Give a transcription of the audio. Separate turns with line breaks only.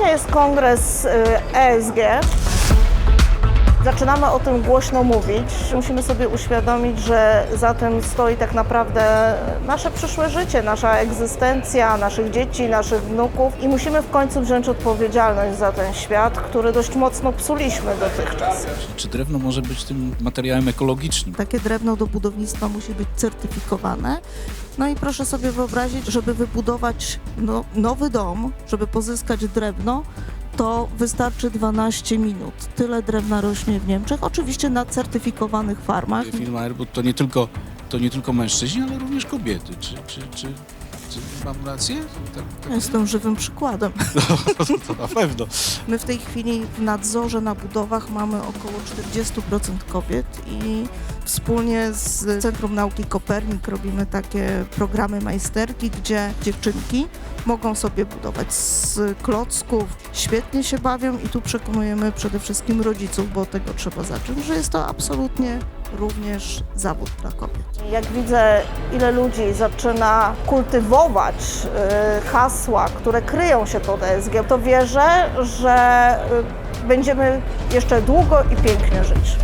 Dzisiaj jest kongres y, ESG. Zaczynamy o tym głośno mówić. Musimy sobie uświadomić, że za tym stoi tak naprawdę nasze przyszłe życie, nasza egzystencja, naszych dzieci, naszych wnuków i musimy w końcu wziąć odpowiedzialność za ten świat, który dość mocno psuliśmy dotychczas.
Czy drewno może być tym materiałem ekologicznym?
Takie drewno do budownictwa musi być certyfikowane. No i proszę sobie wyobrazić, żeby wybudować no, nowy dom, żeby pozyskać drewno, to wystarczy 12 minut. Tyle drewna rośnie w Niemczech, oczywiście na certyfikowanych farmach.
Firma Airbud to nie tylko, to nie tylko mężczyźni, ale również kobiety. Czy, czy, czy, czy mam rację? Tak, tak,
Jestem żywym przykładem.
to, to na pewno.
My w tej chwili w nadzorze na budowach mamy około 40% kobiet i wspólnie z Centrum Nauki Kopernik robimy takie programy majsterki, gdzie dziewczynki mogą sobie budować z klocków, świetnie się bawią i tu przekonujemy przede wszystkim rodziców, bo tego trzeba zacząć, że jest to absolutnie również zawód dla kobiet.
Jak widzę, ile ludzi zaczyna kultywować y, hasła, które kryją się pod ESG, to wierzę, że y, będziemy jeszcze długo i pięknie żyć.